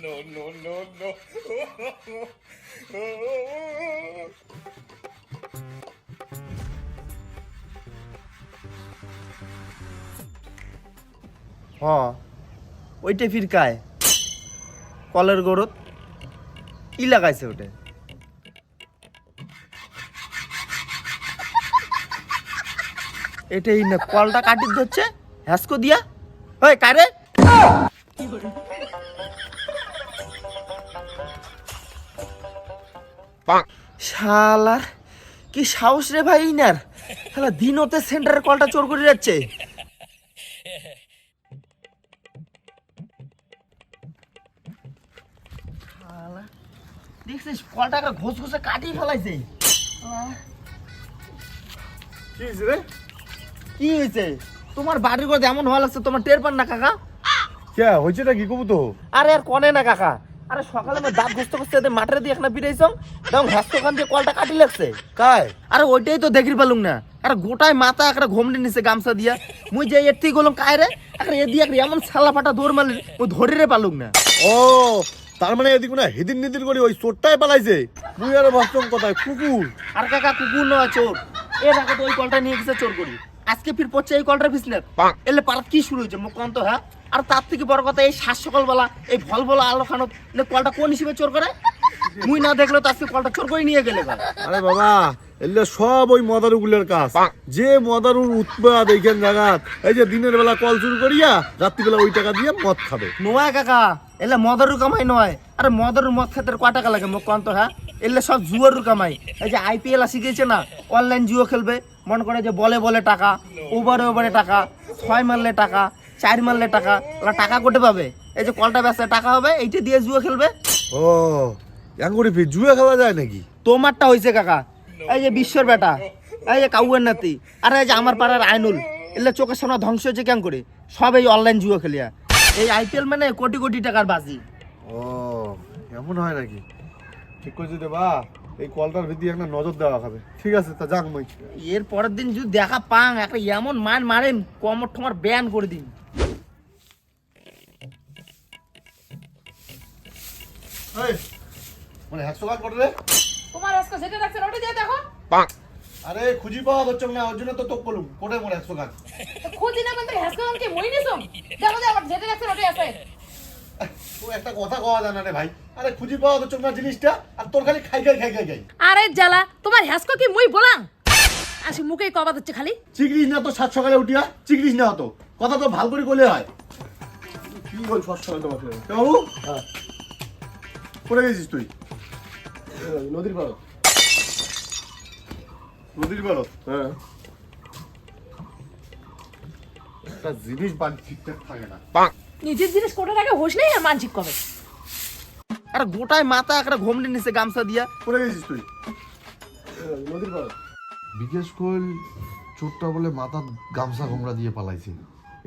No, no, no, no. হ। ওইটা ফির কায় কলের গরত কি লাগাইছে ওটা? এটাই না কলটা কাটি ধরছে হ্যাসকো দিয়া। ওই কারে? শালার কি সাহস রে ভাই ইনার? শালা দিন হতে সেন্টারের কলটা চোর করে যাচ্ছে। শালা, দেখছিস কলটাকে ঘুষ ঘুষে কাটিয়ে ফেলাইছে? কি হয়েছে রে? কি হয়েছে? তোমার বাড়ির কথা এমন হওয়া লাগছে তোমার টের পান না কাকা? কে হয়েছেটা কি কবু তো আরে আর কনে না কাকা। আরে সকালে আমি দাঁত ঘুষতে ঘুষতে এদের মাঠের দিয়ে একটা বিড়াইছ তখন হ্যাস্ত ওখান দিয়ে কলটা কাটি লাগছে। কায়? আরে ওইটাই তো দেখি পালুম না। আরে গোটায় মাথা একটা ঘুমড়ে নিছে গামছা দিয়া। মুই যে এর থেকে গেলাম কায় রে আরে এ দিয়ে এমন ছালা ফাটা দৌড় মারলি ওই ধরে রে পালুম না। ও তার মানে এদিকে না হিদিন নিদিন করে ওই চোরটাই পালাইছে। মুই আর ভাবতাম কোথায় কুকুর। আর কাকা কুকুর নয় চোর। এর আগে তো ওই কলটা নিয়ে গেছে চোর করি। আজকে ফির পড়ছে এই কলটার পিছনে এলে পারাত কি শুরু হয়েছে? মুখ কন্ত হ্যাঁ? আর তার থেকে বড় কথা এই শ্বাস সকাল বেলা এই ভল ভল আলো খানো কলটা কোন হিসেবে চোর করে? মুই না দেখলে তার আজকে কলটা চোর করে নিয়ে গেলে আরে বাবা এলে সব ওই মদারুগুলোর কাজ। যে মদারুর উৎপাদ এইখান জায়গাত এই যে দিনের বেলা কল চুরি করিয়া রাত্রিবেলা ওই টাকা দিয়ে মদ খাবে। নয় কাকা এলে মদারু কামাই নয়। আরে মদারু মদ খেতে কয় টাকা লাগে মুখ কন্ত হ্যাঁ? এলে সব জুয়ারু কামাই। এই যে আইপিএল আসি গেছে না অনলাইন জুয়ো খেলবে। মনে করে যে বলে বলে টাকা ওভারে ওভারে টাকা ছয় মারলে টাকা চার মারলে টাকা ওরা টাকা কোটে পাবে। এই যে কলটা ব্যস্ত টাকা হবে এইটা দিয়ে জুয়ো খেলবে। ও এঙ্গুরি ফির জুয়ে খেলা যায় নাকি? তোমারটা হয়েছে কাকা এই যে বিশ্বর বেটা এই যে কাউয়ের নাতি আর এই যে আমার পাড়ার আইনুল এলে চোখের সামনে ধ্বংস হয়েছে কেন করে? সব এই অনলাইন জুয়ো খেলিয়া। এই আইপিএল মানে কোটি কোটি টাকার বাজি। ও এমন হয় নাকি? ঠিক করে যদি বা এই কলটার ভিত্তি একটা নজর দেওয়া হবে। ঠিক আছে তা যাক মই। এর পরের দিন যদি দেখা পাং একটা এমন মান মারেন কমর ঠমর ব্যান করে দিন। মানে একশো কাজ করে রে তোমার আজকে সেটা রাখছেন ওটা দিয়ে দেখো। আরে খুঁজি পাওয়া হচ্ছে না ওর জন্য তো তোক বলুম কোটে মোর একশো কাজ। তো খুঁজি না মানে হ্যাসকাম কি মই নিছম দেখো যে আমার যেটা রাখছেন ওটাই আছে। একটা কথা কওয়া জানা রে ভাই। আরে খুঁজি পাওয়া হচ্ছে না জিনিসটা আর তোর খালি খাই খাই খাই খাই খাই। আরে জ্বালা তোমার হ্যাসকো কি মই বলাং? আসি মুখেই কবা দিচ্ছে খালি। চিকরিস না তো সাত সকালে উঠিয়া চিকরিস না হতো কথা তো ভালো করে কইলে হয়। কি বল সাত সকালে তোমাকে? বাবু হ্যাঁ। কোথায় গেছিস তুই? নদীর পাড়ত নদীর পাড়ত হ্যাঁ। একটা জিনিস বাড়ি ঠিকঠাক থাকে না। নিজের জিনিস কোটা রাখে হোস নেই আর মানসিক কবে? আর গোটায় মাথা একটা ঘুমড়ে নিছে গামছা দিয়া। কোথায় গেছিস তুই? নদীর পাড়ত বিকাশ কোয়েল চোরটা বলে মাথা গামছা ঘোমরা দিয়ে পালাইছে।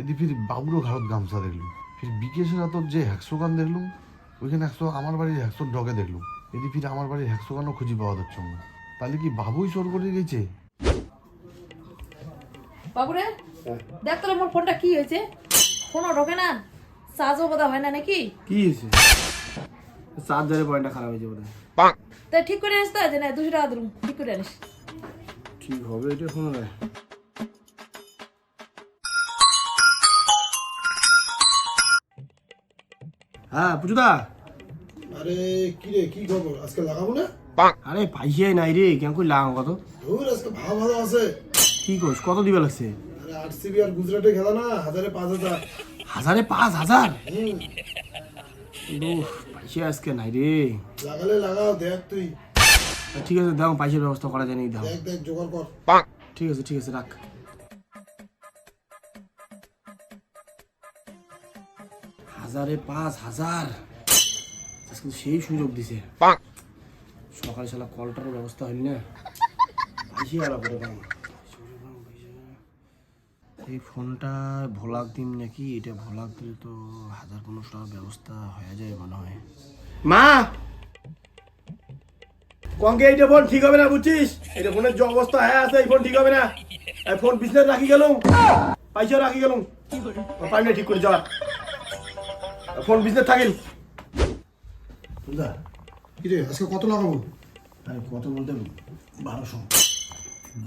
এদি ফির বাবুরও ঘাড়ত গামছা দেখলুম। ফির বিকেশের হাতত যে হ্যাকশো গান দেখলুম ওইখানে একশো আমার বাড়ির হ্যাকশোর ডগে দেখলুম। এদি ফির আমার বাড়ির হ্যাকশো গানও খুঁজি পাওয়া যাচ্ছে না? তাহলে কি বাবুই চোর করে গেছে? বাবুরে দেখ তোর মোর ফোনটা কি হয়েছে? ফোনও ঢোকে না চার্জও বোধ হয় না নাকি? কি হয়েছে? চার্জারের পয়েন্টটা খারাপ হয়েছে বোধ হয় তাই ঠিক করে আনিস তো যে না দুশো টাকা দিলুম ঠিক করে আনিস। ঠিক হবে এটা শোনো হ্যাঁ পুজুদা। আরে কি রে কি খবর? আজকে লাগাবো না? আরে পাইসাই নাই রে কেন কই লাগাম কত? ধুর আজকে ভালো ভালো আছে। কি করছ? কত দিবে লাগছে? আরে আরসিবি আর গুজরাটে খেলা না হাজারে পাঁচ হাজার। হাজারে পাঁচ হাজার? হুম। উফ, আজকে নাই রে। লাগালে লাগাও দেখ তুই। ঠিক আছে দাও পয়সার ব্যবস্থা করা জানি দাও। দেখ দেখ জোগাড় কর। ঠিক আছে ঠিক আছে রাখ। হাজারে পাঁচ হাজার। সেই সুযোগ দিছে। সকালে সালা কলটার ব্যবস্থা হয়নি না? পাইছি আর করে পাম এই ফোনটা ভোলাক দিন নাকি? এটা ভোলাক দিলে তো হাজার পনেরোশো টাকার ব্যবস্থা হয়ে যায় মনে হয়। মা! কঙ্কে এইটা ফোন ঠিক হবে না বুঝছিস? এটা ফোনের যে অবস্থা হ্যাঁ আছে এই ফোন ঠিক হবে না। এই ফোন বিজনেস রাখি গেলুম। পয়সা রাখি গেলুম। পাইনি ঠিক করে যা। ফোন বিজনেস থাকিল? বুঝলা কি রে আজকে কত লাগাবো? আরে কত বলতে বারোশো।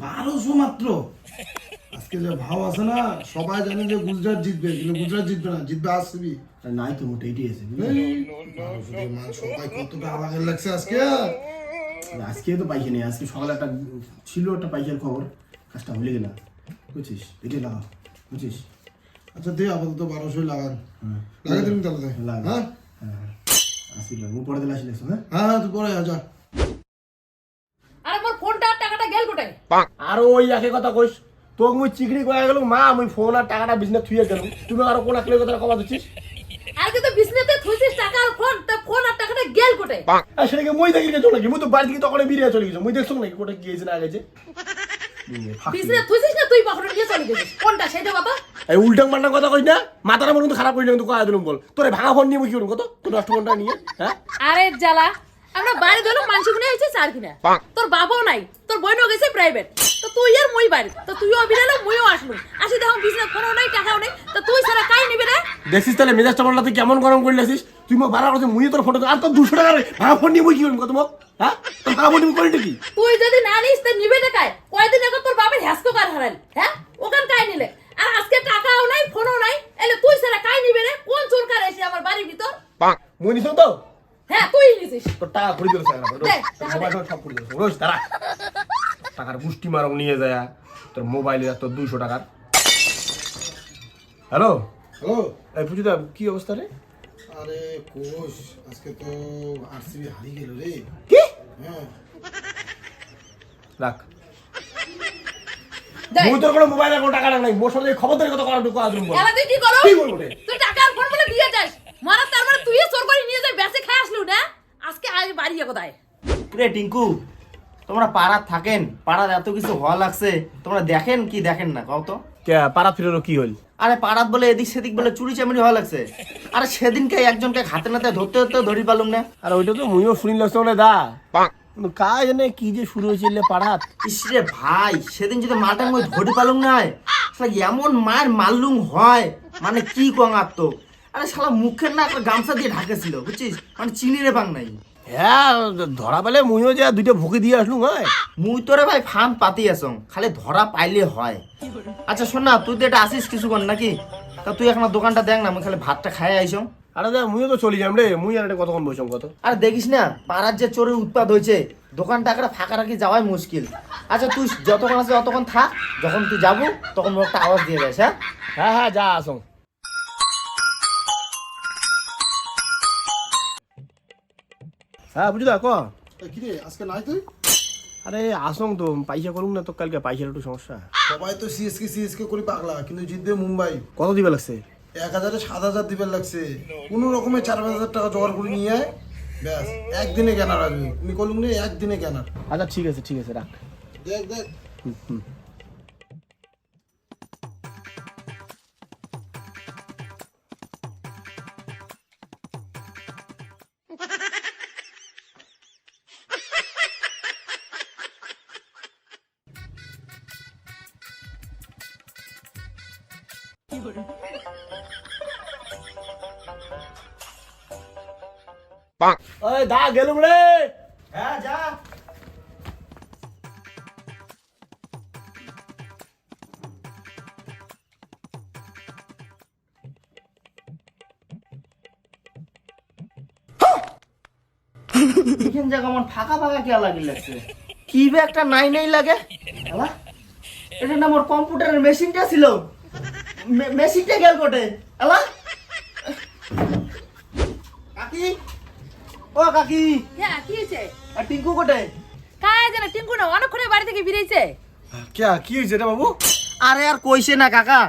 বারোশো মাত্র? আজকে যে ভাব আছে না সবাই জানে যে গুজরাট জিতবে কিন্তু গুজরাট জিতবে না জিতবে আসবি নাই তো মোটে এটি আছে? সবাই কত টাকা লাগছে আজকে? আজকে তো পাইছি নি আজকে সকালে একটা ছিল একটা পাইকার খবর কাজটা ভুলে গেলাম বুঝছিস? এটাই লাগাও বুঝছিস? আচ্ছা দে আপাতত বারোশো লাগান। হ্যাঁ। লাগাই দিন তাহলে হ্যাঁ? হ্যাঁ আসিল মু পরে দিলে আসিল হ্যাঁ? হ্যাঁ হ্যাঁ তুই পরে যা, আরে মোর ফোনটা আর টাকাটা গেল কোটায় আর ওই একে কথা কইস। তোক মুই চিকড়ি কয়ে গেল মা মুই ফোন আর টাকাটা বিজনেস থুয়ে গেল তুমি আরও কোন একলে কথা কমা দিচ্ছিস? আর কিন্তু বিজনেসে থুইছিস টাকা আর ফোন তা ফোন আর টাকাটা গেল কোটায় আর সেটাকে মই দেখি গেছো? নাকি মুই তো বাড়ি থেকে তখন বেরিয়ে চলে গেছো। মুই দেখছ নাকি কোটা গিয়েছে না গেছে? বিজনেস থুইছিস না তুই বাহরে নিয়ে চলে গেছিস? কোনটা সেটা বাবা? এই উল্টাং পাল্টাং কথা কইস না মাথাটা মনে কিন্তু খারাপ না কিন্তু কয়া দিলাম বল? তোর ভাঙা ফোন নিয়ে কি করব কত? তোর নষ্ট ফোনটা নিয়ে হ্যাঁ? আরে জ্বালা আমরা বাড়ি দিলাম মানুষ গুনে হয়েছে চার কিনা? তোর বাবাও নাই তোর বোনও গেছে প্রাইভেট তো তুই আর মই বাড়ি তো তুইও বিরালো মইও আসলু আসি দেখো বিজনেস ফোনও নাই টাকাও নাই তো তুই সারা কাই নিবি রে? দেখছিস তাহলে মেজাজটা বললা তুই কেমন গরম করলে আসিস তুই মোক বাড়া করছিস মুই তোর ফটো আর তোর দুশো টাকা ভাঙা ফোন নিয়ে মুই কি করব কত মোক? হ্যাঁ? তোর ভাঙা ফোন করিটা কি? তুই যদি না নিস তো নিবে না কাই? কয়দিন আগে তোর বাবার হ্যাসকো কার হারাল হ্যাঁ? ওখান কাই নিলে? আর আজকে টাকাও নাই ফোনও নাই। এলে তুই সারা কাই নিবে রে? কোন চোর কার এসে আমার বাড়ির ভিতর? মুই নিছো তো? হ্যাঁ তুই নিছিস। তোর টাকা ঘুরে দিল টাকা মোবাইল সব করে দিল রোজ তারা টাকার পুষ্টি মারক নিয়ে যায়। তোর মোবাইলে তোর দুইশো টাকার। হ্যালো? হ্যালো? এই পুজুদা কি অবস্থা রে? আরে কোষ আজকে তো আরসিবি হারিয়ে গেল রে। কি? হ্যাঁ। রাখ। মুই তোর কোনো মোবাইলে কোনো টাকা নাই মোর সাথে খবরদারি কত করা ঢুকা বল। এলা তুই কি করো? কি বলব রে? তুই টাকা আর বলে দিয়ে যাস। মারা তার মানে তুই চোর করে নিয়ে যাই বেঁচে খাই আসলু না? আজকে আজ বাড়ি কোথায়? রে টিঙ্কু তোমরা পাড়ার থাকেন? পাড়ার এত কিছু হওয়া লাগছে। তোমরা দেখেন কি দেখেন না কও তো। কে পাড়া ফিরেরও কি হল? আরে পাড়াত বলে এদিক সেদিক বলে চুরি চামড়ি হওয়া লাগছে। আরে সেদিনকে একজনকে হাতে নাতে ধরতে ধরতে ধরি পালুম না। আর ওইটা তো মুইও বলে দা। কিন্তু কাজ জানে কি যে শুরু হয়েছিল পাড়াত? ইসরে ভাই সেদিন যদি মালটা মই ধরি পালুম নাই এমন মায়ের মাল্লুম হয় মানে কি কং আর তো? আরে শালা মুখের না একটা গামছা দিয়ে ঢাকেছিল বুঝছিস? মানে চিনি রে পাং নাই। হ্যাঁ ধরা পেলে মুইও যে দুইটা ভুকি দিয়ে আসলু হয়? মুই তোরে ভাই ফান পাতি আসং খালি ধরা পাইলে হয়। আচ্ছা শোন না তুই তো এটা আসিস কিছুক্ষণ নাকি? তা তুই এখন দোকানটা দেখ না মুই খালি ভাতটা খাই আইসং। আরে দা মুইও তো চলে যাম রে। মুই আর এটা কতক্ষণ বসম কত আর দেখিস না পাড়ার যে চোরের উৎপাদ হয়েছে দোকানটা একটা ফাঁকা রাখি যাওয়াই মুশকিল। আচ্ছা তুই যতক্ষণ আছে ততক্ষণ থাক যখন তুই যাব তখন মোর একটা আওয়াজ দিয়ে যাস হ্যাঁ? হ্যাঁ হ্যাঁ যা আসং। হ্যাঁ বুঝলা ক? এ, কি রে আজকে নাই তুই? আরে আসং তো পয়সা করুন না তো কালকে পয়সার একটু সমস্যা। সবাই তো সিএসকে সিএসকে করে পাগলা কিন্তু জিতবে মুম্বাই। কত দিবে লাগছে? এক হাজারে সাত হাজার দিবেন লাগছে। কোনো রকমের চার পাঁচ হাজার টাকা জোগাড় করে নিয়ে আয়। ব্যাস একদিনে কেনার আসবে তুমি কলুম নেই একদিনে কেনার। আচ্ছা ঠিক আছে ঠিক আছে রাখ। দেখ দেখ। ওই দা গেলুম রে হ্যাঁ যা এখান জায়গা আমার ফাঁকা ফাঁকা কে লাগি লাগছে? কি বে একটা নাই নাই লাগে? এটা না আমার কম্পিউটারের মেশিনটা ছিল। মেশিনটা গেল কোটে আলা কাকি ও কাকি। হ্যাঁ কি হয়েছে? আর টিঙ্কু কোটে কাজ জানা টিঙ্কু না অনেকক্ষণে বাড়ি থেকে বেরিয়েছে কে কি হয়েছে রে বাবু? আরে আর কইছে না কাকা।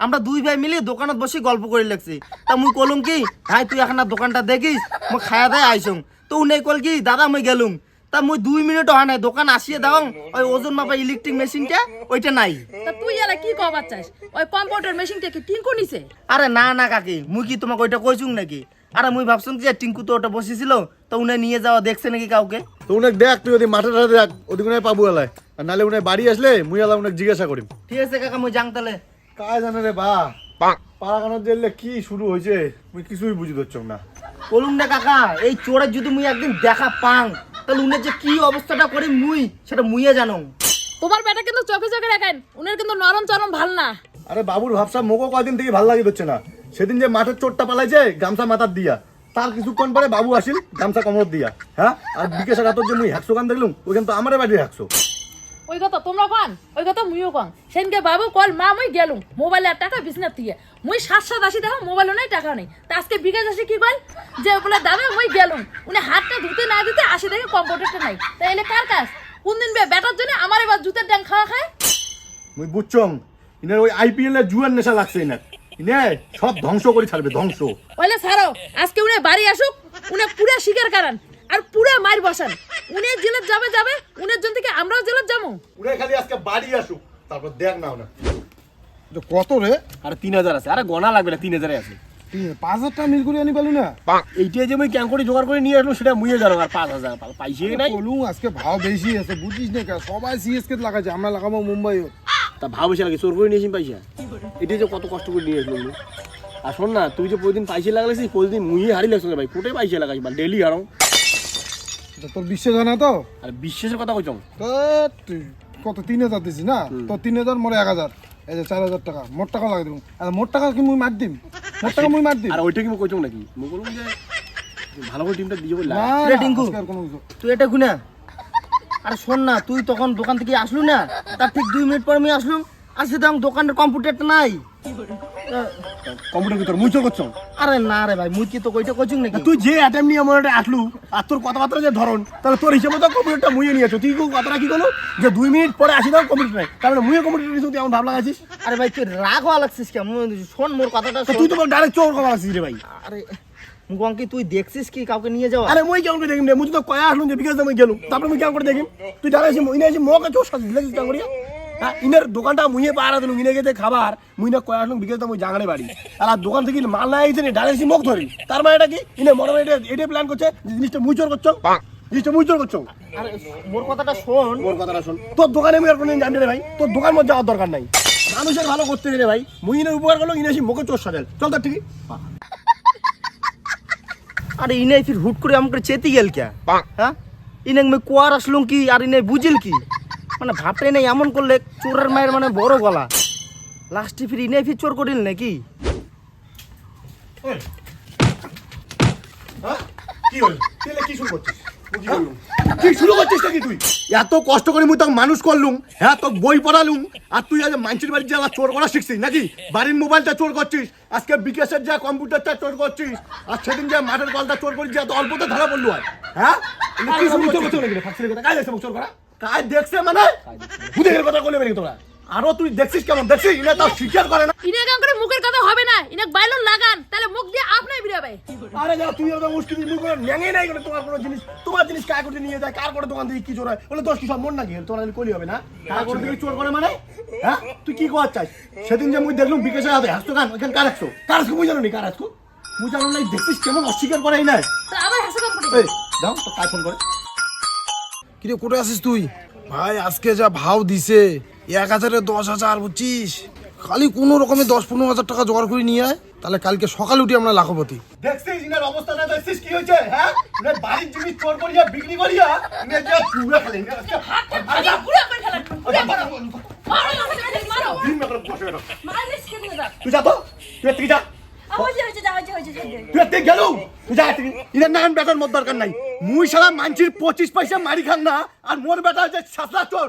আমরা দুই ভাই মিলে দোকানত বসে গল্প করে লাগছি তা মুই কলুম কি ভাই তুই এখন দোকানটা দেখিস মই খায়া দায় আইসুম। তো উনি কল কি দাদা মুই গেলুম। তা মুই দুই মিনিট হয় নাই দোকান আসিয়ে দাও ওই ওজন মাপা ইলেকট্রিক মেশিনটা ওইটা নাই। তা তুই এলা কি কবার চাস ওই কম্পিউটার মেশিনটা কি টিঙ্কু নিছে? আরে না না কাকি মুই কি তোমাকে ওইটা কইছুম নাকি? আরে মুই ভাবছুম যে টিঙ্কু তো ওটা বসেছিল তো উনি নিয়ে যাওয়া দেখছে নাকি কাউকে? তো উনাক দেখ তুই যদি মাঠে টাঠে দেখ ওদিকে উনায় পাবো এলাই আর নালে উনায় বাড়ি আসলে মুই এলা উনাক জিজ্ঞাসা করিম। ঠিক আছে কাকা মুই যাং তাহলে। কাজ জানে রে বা। পাড়াগানোর দিলে কি শুরু হয়েছে মুই কিছুই বুঝি ধরছ না। বলুন না কাকা এই চোরের যদি মুই একদিন দেখা পাং তাহলে উনের যে কি অবস্থাটা করে মুই সেটা মুইয়ে জানো তোমার বেটা কিন্তু চোখে চোখে রাখেন উনার কিন্তু নরম চরম ভালো না। আরে বাবুর ভাবসা মোকো কয়দিন থেকে ভালো লাগে হচ্ছে না। সেদিন যে মাঠের চোরটা পালাইছে গামছা মাথার দিয়া। তার কিছুক্ষণ পরে বাবু আসিল গামছা কমর দিয়া হ্যাঁ? আর বিকেশের রাতর যে মুই হ্যাকশো গান দেখলুম? ওইখান তো আমারে বাড়ির হ্যাকশো ওই কথা তোমরা কন? ওই কথা মুইও কন। সেনকে বাবু কল মা মুই গেলুম। মোবাইলে আর টাকা বিছনার থেকে মুই সাত সাত আসি দেখো মোবাইলও নাই টাকা নেই। তা আজকে বিকাশ আসি কি কল? যে বলে দামে মুই গেলুম। উনি হাতটা ধুতে না দিতে আসি দেখে কম্পিউটারটা নাই। তাই এলে কার কাজ? কোন দিন বে বেটার জন্য আমার এবার জুতের ড্যাং খাওয়া খায়? মুই বুঝছং ইনার ওই আইপিএল এর জুয়ার নেশা লাগছে ইনার। ইনে সব ধ্বংস করে ছাড়বে ধ্বংস। ওইলে ছাড়ো আজকে উনি বাড়ি আসুক উনি পুরা শিকার কারান আর পুরা মার বসান। উনি জেলে যাবে যাবে উনের জন্য থেকে আমরাও জেলে যাব উড়ে খালি আজকে বাড়ি আসুক তারপর দেখ না না কত রে? আর তিন হাজার আছে আরে গনা লাগবে না তিন হাজারে আছে। পাঁচ হাজার টাকা মিল করে আনি পারলি না? এইটা যে মুই ক্যাং করে জোগাড় করে নিয়ে আসলো সেটা মুইয়ে জানো আর পাঁচ হাজার পাইছে নাই? বলুন আজকে ভাও বেশি আছে বুঝিস না কে? সবাই সিএসকে লাগাচ্ছে আমরা লাগাবো মুম্বাইও। তা ভাব এসে লাগে চোর করে নিয়েছি পয়সা এটা যে কত কষ্ট করে নিয়ে আসলো আর শোন না তুই যে প্রতিদিন পয়সা লাগালিস প্রতিদিন মুইয়ে হারি লাগছো ভাই। কোটে পয়সা লাগাইছি বা ডেলি হারো এটা তোর বিশ্বাস হয় না তো? আর বিশ্বাসের কথা কইছ। কত তিন হাজার দিছিস না? তোর তিন হাজার মোরে এক হাজার। এই যে চার হাজার টাকা মোট টাকা লাগে দিম আর মোট টাকা কি মুই মার দিম? মোট টাকা মুই মার দিম? আর ওইটা কি মুই কইছ নাকি? মুই বললাম যে ভালো করে টিমটা দিয়ে বললাম। তুই এটা গুনা। আরে শোন না তুই তখন দোকান থেকে আসলু না? তার ঠিক দুই মিনিট পর আমি আসলুম। আসি তখন দোকানের কম্পিউটারটা নাই। কম্পিউটার ভিতর মুই চোর করছ। আরে না রে ভাই মুই কি তো কইটা কইছুম নাকি? তুই যে অ্যাটেম্প নিয়ে মনে আসলু আর তোর কথাবার্তা যে ধরন তাহলে তোর হিসেবে তো কম্পিউটারটা মুইয়ে নিয়েছো তুই কথাটা কি করল? যে দুই মিনিট পরে আসি দাও কম্পিউটার নাই তাহলে মুইয়ে কম্পিউটার নিয়েছো তুই এমন ভাব লাগাছিস আরে ভাই তুই রাগ হওয়া লাগছিস কেমন? শোন মোর কথাটা তুই তো ডাইরেক্ট চোর কথা লাগছিস রে ভাই। আরে মুগঙ্কি তুই দেখছিস কি কাউকে নিয়ে যাওয়া? আরে মুই কেমন করে দেখিম রে? মুই তো কয়া আসলুম যে বিকাশ দামে গেলুম। তারপরে মুই কেমন করে দেখিম? তুই ডাইরেক্ট এসে ইনে এসে মকে চোর কেমন করিয়া হ্যাঁ ইনের দোকানটা মুইয়ে পাহারা দিলুম ইনে গেতে খাবার মুই না কয়া আসলুম বিকাশ ওই জাগানে বাড়ি। আর আর দোকান থেকে মাল না আইছে ডাইরেক্ট এসে ধরি। তার মানে এটা কি? ইনে মনে হয় এটা প্ল্যান করছে যে জিনিসটা মুই চোর করছ? জিনিসটা মুই চোর করছ? আরে মোর কথাটা শোন। মোর কথাটা শোন। তোর দোকানে আমি আর কোনদিন জানি রে ভাই তোর দোকান মধ্যে যাওয়ার দরকার নাই। মানুষের ভালো করতে রে ভাই মুই ইনের উপকার করল ইনে এসে মুখে চোর সাজাল চল তার ঠিকই। আরে ইনে ফির হুট করে আমাকে চেতি গেল কে? হ্যাঁ? ইনে আমি কুয়ার আসলুম কি আর ইনে বুঝিল কি? মানে ভাপে নাই এমন করলে চোরের মায়ের মানে বড় গলা। লাস্টে ফির ইনে ফির চোর করিল নাকি? হ্যাঁ? কি হল? কি শুরু করছিস? এত কষ্ট করে মানুষ করলুম হ্যাঁ তোকে বই পড়ালুম আর তুই আজ মানসির বাড়ির জ্বালা চোর করা শিখছিস নাকি বাড়ির মোবাইলটা চোর করছিস আজকে বিকাশের যা কম্পিউটারটা চোর করছিস আর সেদিন যা মাঠের কলটা চোর করিস যা তো ধরা পড়লু আর হ্যাঁ কি চোর করা দেখছে মানে বুঝে তোরা আরও তুই দেখছিস কেমন? দেখছিস? এটা তাও স্বীকার করে না। ইনে কাম করে মুখের কথা হবে না? ইনে বাইলন লাগান তাহলে মুখ দিয়ে আপনাই বেরোবে। আরে যা তুই ওটা মুশকিল মুখ করে ন্যাঙে নাই করে তোমার কোনো জিনিস তোমার জিনিস কার করে নিয়ে যায়? কার করে দোকান থেকে কি চোর হয় বলে দোষ কি সব মন নাকি? তোমার কলি হবে না? কার করে থেকে চোর করে মানে? হ্যাঁ? তুই কি করার চাস? সেদিন যে মুই দেখলাম বিকাশের হাতে হাসতো গান ওখানে কার হাসতো? কার হাসতো মুই জানো নি কার হাসতো মুই জানো নাই দেখছিস কেমন? অস্বীকার করে এই নাই। তো আবার হাসি কাম করে দাও তো কার ফোন করে। কিরে কোথায় আছিস তুই? ভাই আজকে যা ভাও দিছে। এক হাজারে দশ হাজার বুঝছিস? খালি কোনো রকমে দশ পনেরো হাজার টাকা জোগাড় করে নিয়ে আয় তাহলে কালকে সকালে উঠি আমরা লাখপতি। দেখছিস ইনার অবস্থাটা দেখছিস কি হয়েছে হ্যাঁ? ইনার বাড়ির জিনিস চোর করিয়া বিক্রি করিয়া ইনার যা পুরো করে খেলা পুরো করে মারো মারো না তুই যা তো তুই তুই যা। হয়েছে হয়েছে যা হয়েছে হয়েছে তুই তুই গেল? তুই যা তুই ইনার নাম বেটার মত দরকার নাই। মুই সারা মানছির পঁচিশ পয়সা মারি খান না আর মোর বেটা হচ্ছে সাতলা চোর।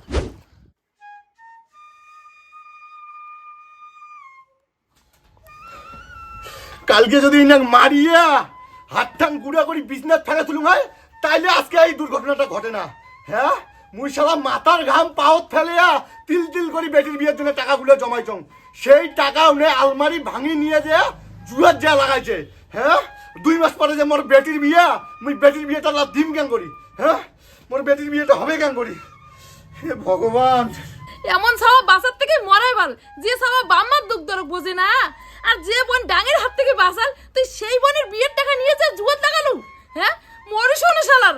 কালকে যদি ইনাক মারিয়া হাত ঠাং গুড়া করি বিজনেস থাকা তুলুম হয়, তাইলে আজকে এই দুর্ঘটনাটা ঘটে না। হ্যাঁ? মুই শালা মাথার ঘাম পাওত ফেলিয়া তিল তিল করি বেটির বিয়ের জন্য টাকাগুলো জমাইছং। সেই টাকা উনি আলমারি ভাঙি নিয়ে যে জুয়ার যা লাগাইছে। হ্যাঁ? দুই মাস পরে যে মোর বেটির বিয়া, মুই বেটির বিয়েটা লাভ দিম কেন করি? হ্যাঁ? মোর বেটির বিয়েটা হবে কেন করি? হে ভগবান! এমন সাবা বাসার থেকে মরাই ভালো। যে সাবা বাম্মার দুঃখ দরক বোঝে না। আর যে বোন ডাঙের হাত থেকে বাঁচাল, তুই সেই বোনের বিয়ের টাকা নিয়েছে জুয়ার লাগালু হ্যাঁ? মরিস শালার।